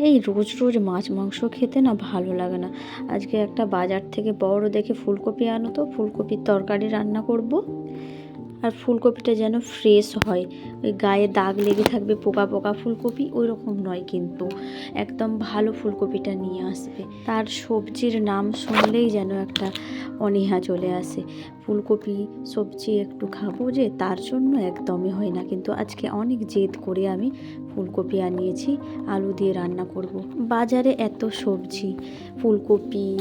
এই রোজ রোজ মাছ, মাংস খেতে না ভালো লাগে না। আজকে একটা বাজার থেকে বড় দেখে ফুলকপি আনো তো, ফুলকপির তরকারি রান্না করব। আর ফুলকপিটা যেন ফ্রেশ হয়। ওই গায়ে দাগ লেগে থাকবে, পোকা পোকা ফুলকপি ওই রকম নয় কিন্তু। একদম ভালো ফুলকপিটা নিয়ে আসবে। তার সবজির নাম শুনলেই যেন একটা অনীহা চলে আসে। ফুলকপি, সবজি একটু খাব যে, তার জন্য একদমই হয় না। কিন্তু আজকে অনেক জেদ করে আমি ফুলকপি আনিয়েছি, আলু দিয়ে রান্না করব। বাজারে এত সবজি, ফুলকপি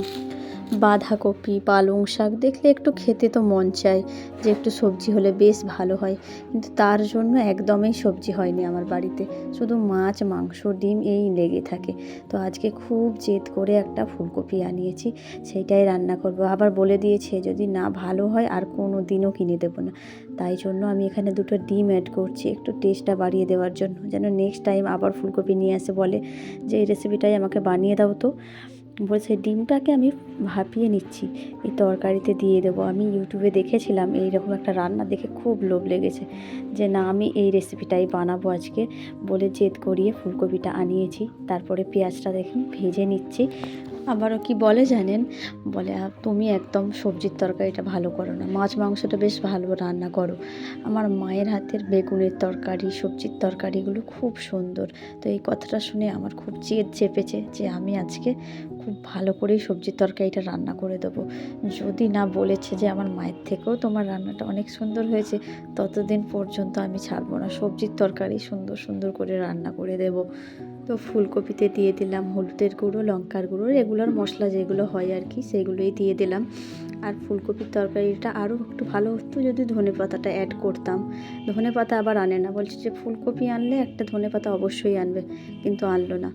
বাঁধাকপি, পালং শাক দেখলে একটু খেতে তো মন চায় যে একটু সবজি হলে বেশ ভালো হয়। কিন্তু তার জন্য একদমই সবজি হয়নি আমার বাড়িতে। শুধু মাছ, মাংস, ডিম এই লেগে থাকে। তো আজকে খুব জেদ করে একটা ফুলকপি আনিয়েছি, সেইটাই রান্না করব। আবার বলে দিয়েছে, যদি না ভালো হয় আর কোনো দিনও কিনে দেবো না। তাই জন্য আমি এখানে দুটো ডিম অ্যাড করছি, একটু টেস্টটা বাড়িয়ে দেওয়ার জন্য। যেন নেক্সট টাইম আবার ফুলকপি নিয়ে আসে বলে যে এই রেসিপিটাই আমাকে বানিয়ে দাও তো। বলছে, ডিমটাকে আমি ভাপিয়ে নিচ্ছি। এই তরকারিতে দিয়ে দেবো। আমি ইউটিউবে দেখেছিলাম, এইরকম একটা রান্না দেখে খুব লোভ লেগেছে যে, না, আমি এই রেসিপিটাই বানাবো আজকে। বলে জেদ করিয়ে ফুলকপিটা আনিয়েছি। তারপরে পেঁয়াজটা দেখুন, ভেজে নিচ্ছি। আবারও কি বলে জানেন? বলে তুমি একদম সবজির তরকারিটা ভালো করো না। মাছ, মাংসটা বেশ ভালো রান্না করো। আমার মায়ের হাতের বেগুনের তরকারি, সবজির তরকারিগুলো খুব সুন্দর। তো এই কথাটা শুনে আমার খুব জেদ চেপেছে যে আমি আজকে খুব ভালো করেই সবজির তরকারিটা রান্না করে দেবো। যদি না বলেছে যে আমার মায়ের থেকেও তোমার রান্নাটা অনেক সুন্দর হয়েছে, ততদিন পর্যন্ত আমি ছাড়বো না। সবজির তরকারি সুন্দর সুন্দর করে রান্না করে দেব। তো ফুলকপিতে দিয়ে দিলাম হলুদের গুঁড়ো, লঙ্কার গুঁড়ো, রেগুলার মশলা যেগুলো হয় আর কি সেগুলোই দিয়ে দিলাম। আর ফুলকপির তরকারিটা আরও একটু ভালো হতো যদি ধনে পাতাটা অ্যাড করতাম। ধনে পাতা আবার আনে না, বলছে যে ফুলকপি আনলে একটা ধনে পাতা অবশ্যই আনবে, কিন্তু আনলো না।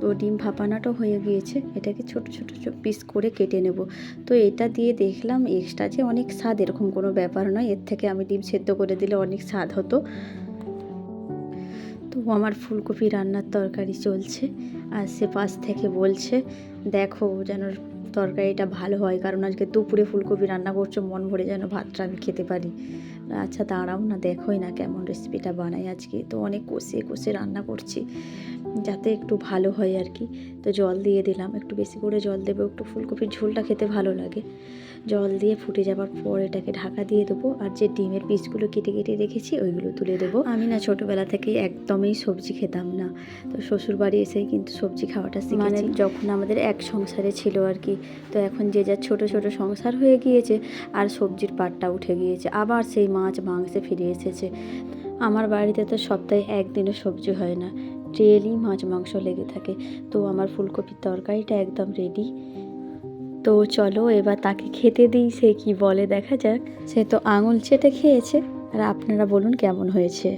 তো ডিম ভাপানাটাও হয়ে গিয়েছে, এটাকে ছোট ছোট পিস করে কেটে নেব। তো এটা দিয়ে দেখলাম এক্সট্রা যে অনেক স্বাদ, এরকম কোনো ব্যাপার নয়, এর থেকে আমি ডিম সেদ্ধ করে দিলে অনেক স্বাদ হতো। তো আমার ফুলকপি রান্নার তরকারি চলছে। আর সে পাশ থেকে বলছে, দেখো যেন তরকারিটা ভালো হয়, কারণ আজকে দুপুরে ফুলকপি রান্না করছ, মন ভরে যেন ভাতটা আমি খেতে পারি। আচ্ছা দাঁড়াও না, দেখোই না কেমন রেসিপিটা বানাই আজকে। তো অনেক কষে কষে রান্না করছি, যাতে একটু ভালো হয় আর কি। তো জল দিয়ে দিলাম, একটু বেশি করে জল দেবো, একটু ফুলকপির ঝোলটা খেতে ভালো লাগে। জল দিয়ে ফুটে যাবার পর এটাকে ঢাকা দিয়ে দেবো, আর যে ডিমের পিসগুলো কেটে কেটে রেখেছি, ওইগুলো তুলে দেবো। আমি না ছোটোবেলা থেকে একদমই সবজি খেতাম না। তো শ্বশুর বাড়ি এসেই কিন্তু সবজি খাওয়াটা মানে যখন আমাদের এক সংসারে ছিল আর কি, তো এখন যে যার ছোট ছোট সংসার হয়ে গিয়েছে, আর সবজির পাটটা উঠে গিয়েছে। আবার সেই মাছ মাংসে ফিরে এসেছে। আমার বাড়িতে তো সপ্তাহে একদিনও সবজি হয় না। ডেলি মাছ মাংস লেগে থাকে। তো আমার ফুলকপির তরকারিটা একদম রেডি তো চলো এবার তাকে খেতে দিই, সে কি বলে দেখা যাক। সে তো আঙুল চেটে খেয়েছে। আর আপনারা বলুন কেমন হয়েছে।